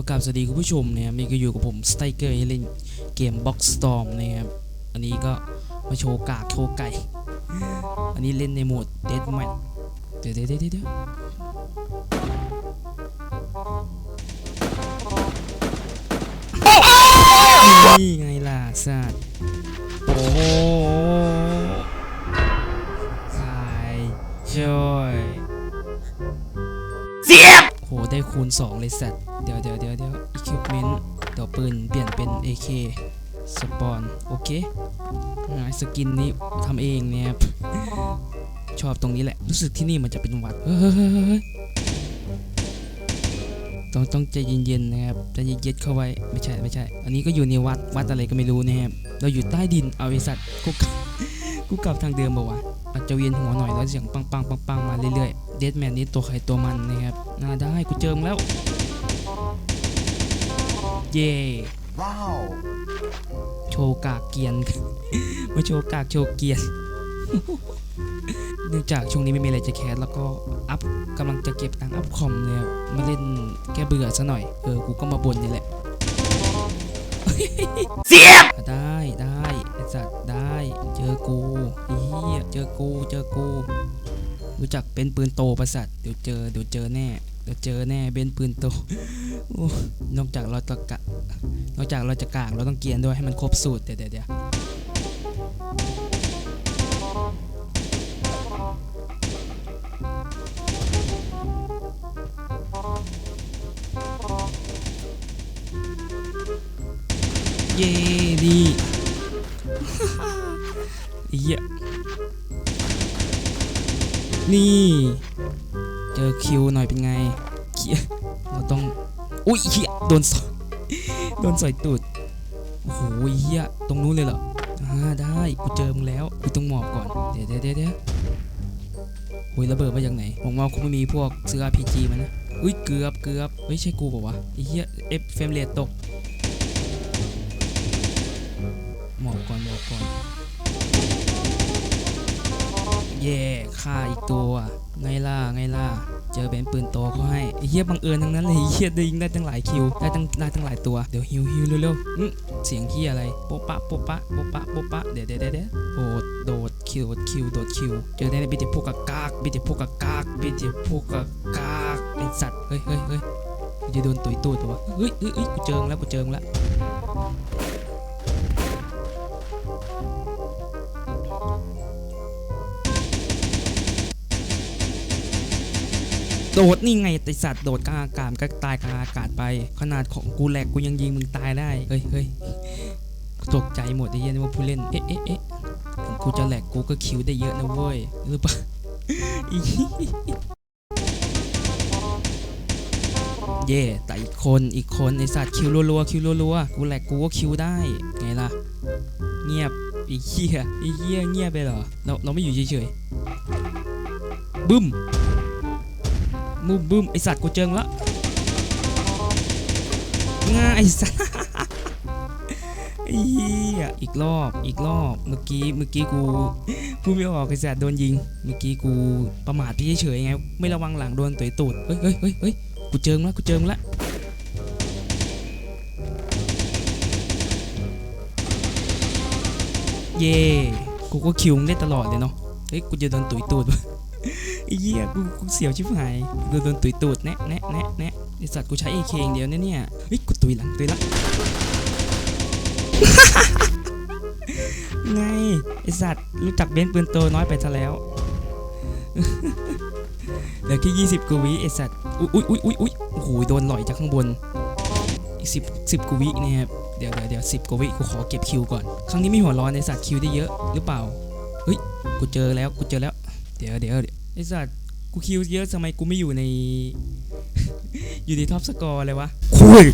ก็กราบสวัสดีคุณผู้ชมนะครับนี่ก็อยู่กับผมสไตเกอร์เล่นเกม Box Storm นะครับอันนี้ก็มาโชว์กากโชว์ไก่ อันนี้เล่นในโหมด Deadman เดี๋ยวเดี๋ยวเดี๋ยวเดี๋ยวนี่ไงล่ะสัตว์โอ้โหใช่ช่วย ได้คูณ 2 เลยสัตว์เดี๋ยวเดี๋ยวเดี๋ยวเดี๋ยว equipment เดี๋ยวปืนเปลี่ยนเป็น AK สปอนโอเคสกินนี้ทำเองเนี่ยชอบตรงนี้แหละ รู้สึกที่นี่มันจะเป็นวัดต้องต้องใจเย็นๆนะครับใจเย็นๆเข้าไว้ไม่ใช่ไม่ใช่ อันนี้ก็อยู่ในวัดวัดอะไรก็ไม่รู้นะครับเราอยู่ใต้ดินเอาไอสัตว์กูกลับกูกลับทางเดิมบอกว่าวะอาจจะเวียนหัวหน่อยแล้วเสียงปังปังปังปังมาเรื่อยๆ เดดแมนนี้ตัวใครตัวมันนะครับน่าได้กูเจิมแล้ว เย่ Wow. โชว์กากเกียนมาโชว์กากโชว์เกียนเนื่องจากช่วงนี้ไม่มีอะไรจะแคสแล้วก็อัพกำลังจะเก็บตังค์อัพคอมเนี่ยมาเล่นแก้เบื่อซะหน่อย เออ กูก็มาบ่นนี่แหละ เสียบ ได้ได้ไอ้สัตว์ได้ เจอกูไอ้เฮียเจอกู เจอกู รู้จักเป็นปืนโตประสัตเดี๋ยวเจอเดี๋ยวเจอแน่เดี๋ยวเจอแน่เบนปืนโตอนอกจากเราจะกะนอกจากเราจะกากเราต้องเกียนด้วยให้มันครบสูตรเดี๋ยวเดี๋ยวเดี๋ยวเย้ดีเหี้ย นี่ เจอคิวหน่อยเป็นไงเขียเราต้อง อุ้ยเฮียโดนสอยโดนสอยตูด โอ้โหเฮียตรงนู้นเลยเหรออ่าได้ กูเจอมึงแล้ว กูต้องหมอบก่อน เดี๋ยวเดี๋ยวเดี๋ยวเดี๋ยวหุยระเบิดมาจากไหนผมว่าคงไม่มีพวกซื้อ RPG มานะ อุ้ยเกือบเกือบเฮ้ยใช่กูเปล่าวะไอ้เฮียเอฟเฟมเรทตกหมอบก่อนหมอบก่อน เย่ฆ่าอีกตัว ไงล่ะไงล่ะ เจอเบนปืนโตเขาให้เหี้ยบังเอิญทั้งนั้นเลยเหี้ยได้ยิงได้ตั้งหลายคิว ได้ตั้งได้ตั้งหลายตัว เดี๋ยวฮิวฮิวเร็วๆเสียงเหี้ยอะไร โปะปะโปะปะโปะปะโปะปะเดี๋ยวเดี๋ยวเดี๋ยวเดี๋ยวโดดโดดคิวโดดคิวโดดคิว เจอได้ในบิดพวกกากาก บิดพวกกากากบิดพวกกากากเป็นสัตว์ เฮ้ยเฮ้ยเฮ้ยจะโดนตุยตูดตัวเฮ้ยเฮ้ยเฮ้ยกูเจอมึงแล้วกูเจอมึงแล้ว โดดนี่ไงไอสัตว์โดดกลางอากาศก็ตายกลางอากาศไป ขนาดของกูแหลกกูยังยิงมึงตายได้เฮ้ยเฮ้ยตกใจหมดไอ้เหี้ยนี่ว่าผู้เล่นเอ๊ะเอ๊ะเอ๊ะถึงกูจะแหลกกูก็คิวได้เยอะนะเว้ยหรือเปล่าเย่แต่อีกคนอีกคนไอสัตว์คิวรัวๆคิวรัวๆกูแหลกกูก็คิวได้ไงล่ะ เงียบอีเหี้ยอีเหี้ยเงียบไปเหรอเราเราไม่อยู่เฉยๆบึ้ม มูบึ้มไอสัตว์กูเจิงละง่ายสัตว์อีอีกรอบอีกรอบเมื่อกี้เมื่อกี้กูพูดไม่ออกไอสัตว์โดนยิง เมื่อกี้กูประมาทพี่เฉยไงไม่ระวังหลังโดนตุยตูดเฮ้ยเฮ้ยเฮ้ยเฮ้ยกูเจิงละกูเจิงละเย่กูก็คิวได้ตลอดเลยเนาะเฮ้ยกูจะโดนตุยตูด ไอ้เหี้ยกูกูเสียวชิบหายโดนโดนตุยตูดแนะแนะแนะแนะไอสัตว์กูใช้เอเคอย่างเดียวเนะเนี่ยเฮ้ยกูตุยหลังตุยหลังไงไอสัตว์รู้จักเบนปืนโตน้อยไปซะแล้วเหลือแค่ยี่สิบกูวิไอสัตว์อุ้ยอุ้ยอุ้ยอุ้ยโอ้โหโดนหล่อยจากข้างบนอีกสิบสิบกูวิเนี่ยครับเดี๋ยวเดี๋ยวเดี๋ยวสิบกูวิกูขอเก็บคิวก่อน ครั้งนี้ไม่หัวร้อนไอสัตว์คิวได้เยอะหรือเปล่าเฮ้ยกูเจอแล้วกูเจอแล้ว เดี๋ยวเดี๋ยว ไอสัตว์กูคิวเยอะทำไมกูไม่อยู่ใน อยู่ในท็อปสกอร์เลยวะคุย